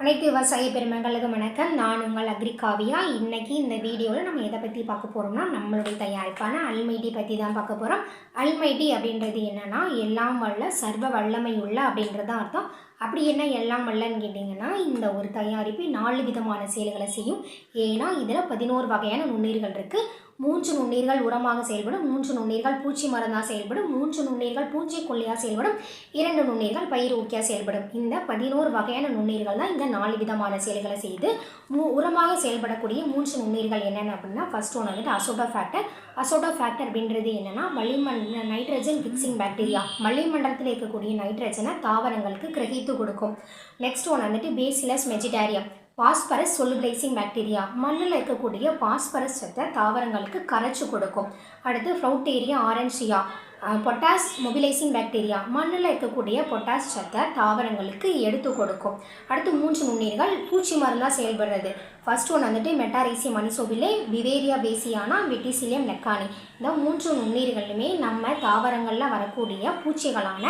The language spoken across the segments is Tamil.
அனைத்து விவசாய பெருமக்களுக்கும் வணக்கம். நான் உங்கள் அக்ரிகாவியா. இன்றைக்கி இந்த வீடியோவில் நம்ம எதை பற்றி பார்க்க போகிறோம்னா நம்மளுடைய தயாரிப்பான அல்மைட்டி பற்றி தான் பார்க்க போகிறோம் அல்மைட்டி அப்படின்றது என்னன்னா எல்லாம் வல்ல சர்வ வல்லமை உள்ள அப்படின்றது தான் அர்த்தம். அப்படி என்ன எல்லாம் வல்லன்னு கேட்டிங்கன்னா இந்த ஒரு தயாரிப்பு நாலு விதமான செயல்களை செய்யும். ஏன்னா இதில் பதினோரு வகையான நுண்ணீர்கள் இருக்குது மூன்று நுண்ணீர்கள் உரமாக செயல்படும் மூன்று நுண்ணீர்கள் பூச்சி மருந்தாக செயல்படும் மூன்று நுண்ணீர்கள் பூச்சிக்கொல்லியாக செயல்படும் இரண்டு நுண்ணீர்கள் பயிர் ஊக்கியாக செயல்படும். இந்த பதினோரு வகையான நுண்ணீர்கள் தான் இந்த நாலு விதமான செயல்களை செய்து மூ உரமாக செயல்படக்கூடிய மூன்று நுண்ணீர்கள் என்னென்ன அப்படின்னா ஃபர்ஸ்ட் ஒன்று வந்துட்டு அசோடோ ஃபேக்டர் அசோடோ ஃபேக்டர் அப்படின்றது என்னென்னா வளிமண் நைட்ரஜன் ஃபிக்ஸிங் பாக்டீரியா வளிமண்டலத்தில் இருக்கக்கூடிய நைட்ரஜனை தாவரங்களுக்கு கிரகித்து கொடுக்கும். நெக்ஸ்ட் ஒன்று வந்துட்டு bacillus megaterium phosphorus solubilising bacteria மண்ணில் இருக்கக்கூடிய பாஸ்பரஸ் சத்தை தாவரங்களுக்கு கரைச்சி கொடுக்கும். அடுத்து frateuria aurantia potash mobilising bacteria மண்ணில் இருக்கக்கூடிய பொட்டாஸ் சத்தை தாவரங்களுக்கு எடுத்து கொடுக்கும். அடுத்து மூன்று நுண்ணீர்கள் பூச்சி மருந்தாக செயல்படுறது. ஃபர்ஸ்ட் ஒன்று வந்துட்டு மெட்டாரேசி மணிசோபிலே விவேரியா பேசியானா விட்டிசிலியம் நெக்கானி இந்த மூன்று நுண்ணீர்களுமே நம்ம தாவரங்களில் வரக்கூடிய பூச்சிகளான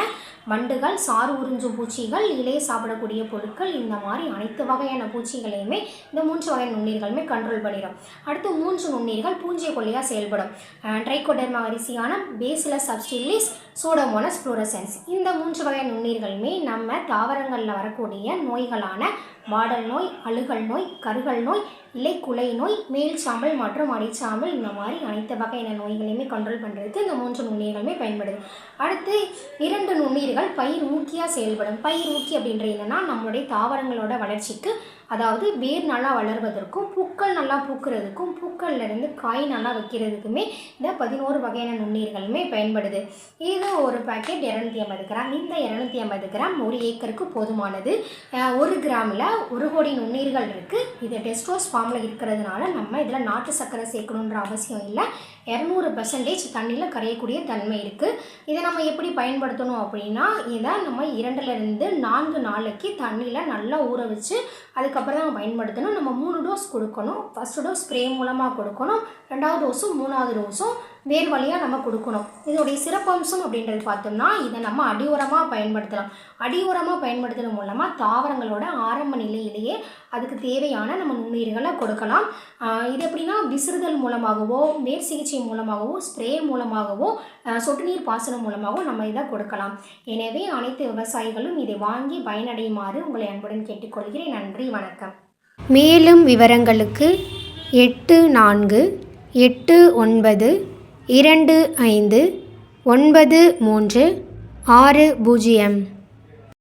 வண்டுகள் சாறு உறிஞ்சும் பூச்சிகள் இலையை சாப்பிடக்கூடிய பொருட்கள் இந்த மாதிரி அனைத்து வகையான பூச்சிகளையுமே இந்த மூன்று வகை நுண்ணீர்களுமே கண்ட்ரோல் பண்ணிடும் அடுத்து மூன்று நுண்ணீர்கள் பூஞ்சை கொல்லியாக செயல்படும். ட்ரைகோடர்மா அரிசியான பேசிலஸ் சப்ஸ்டிலிஸ் சூடமோனஸ் ஃப்ளோரசன்ஸ். இந்த மூன்று வகை நுண்ணீர்களுமே நம்ம தாவரங்களில் வரக்கூடிய நோய்களான வாடல் நோய் அழுகல் நோய் கருகல் நோய் இலைக்குலை நோய் மேல் சாம்பல் மற்றும் அடிச்சாம்பல் இந்த மாதிரி அனைத்து வகையான நோய்களையுமே கண்ட்ரோல் பண்ணுறதுக்கு இந்த மூன்று நுண்ணீர்களுமே பயன்படுது. அடுத்து இரண்டு நுண்ணீர்கள் பயிர் ஊக்கியாக செயல்படும். பயிர் ஊக்கி அப்படின்ற என்னென்னா நம்மளுடைய தாவரங்களோட வளர்ச்சிக்கு அதாவது வேர் நல்லா வளர்வதற்கும் பூக்கள் நல்லா பூக்கிறதுக்கும் பூக்கள்லேருந்து காய் நல்லா வைக்கிறதுக்குமே இந்த பதினோரு வகையான நுண்ணீர்களுமே பயன்படுது. இது ஒரு பாக்கெட் இரநூத்தி ஐம்பது கிராம் இந்த இரநூத்தி ஐம்பது கிராம் ஒரு ஏக்கருக்கு போதுமானது. ஒரு கிராமில் ஒரு கோடி நுண்ணீர்கள் இருக்குது இது டெஸ்டோஸ் ஃபார்மில் இருக்கிறதுனால நம்ம இதில் நாட்டு சர்க்கரை சேர்க்கணுன்ற அவசியம் இல்லை. இரநூறு பர்சன்டேஜ் தண்ணியில் கரையக்கூடிய தன்மை இருக்குது இதை நம்ம எப்படி பயன்படுத்தணும் அப்படின்னா இதை நம்ம இரண்டுலேருந்து நான்கு நாளைக்கு தண்ணியில் நல்லா ஊற வச்சு அதுக்கப்புறம் தான் பயன்படுத்தணும். நம்ம மூணு டோஸ் கொடுக்கணும். ஃபஸ்ட்டு டோஸ் ஸ்ப்ரே மூலமாக கொடுக்கணும். ரெண்டாவது டோஸும் மூணாவது டோஸும் வேர் வழியாக நம்ம கொடுக்கணும். இதோடைய சிறப்பம்சம் அப்படின்றது பார்த்தோம்னா இதை நம்ம அடி உரமாக பயன்படுத்தலாம். அடி உரமாக மூலமாக தாவரங்களோட ஆரம்ப நிலையிலேயே அதுக்கு தேவையான நம்ம நுண்ணுயிர்களை கொடுக்கலாம். இது எப்படின்னா விசிறுதல் மூலமாகவோ மேற் சிகிச்சை மூலமாகவோ ஸ்ப்ரே மூலமாகவோ சொட்டு நீர் பாசனம் மூலமாகவோ நம்ம இதை கொடுக்கலாம். எனவே அனைத்து விவசாயிகளும் இதை வாங்கி பயனடையுமாறு உங்களை அன்புடன் கேட்டுக்கொள்கிறேன். நன்றி வணக்கம். மேலும் விவரங்களுக்கு எட்டு நான்கு எட்டு ஒன்பது இரண்டு ஐந்து ஒன்பது மூன்று ஆறு பூஜ்ஜியம்.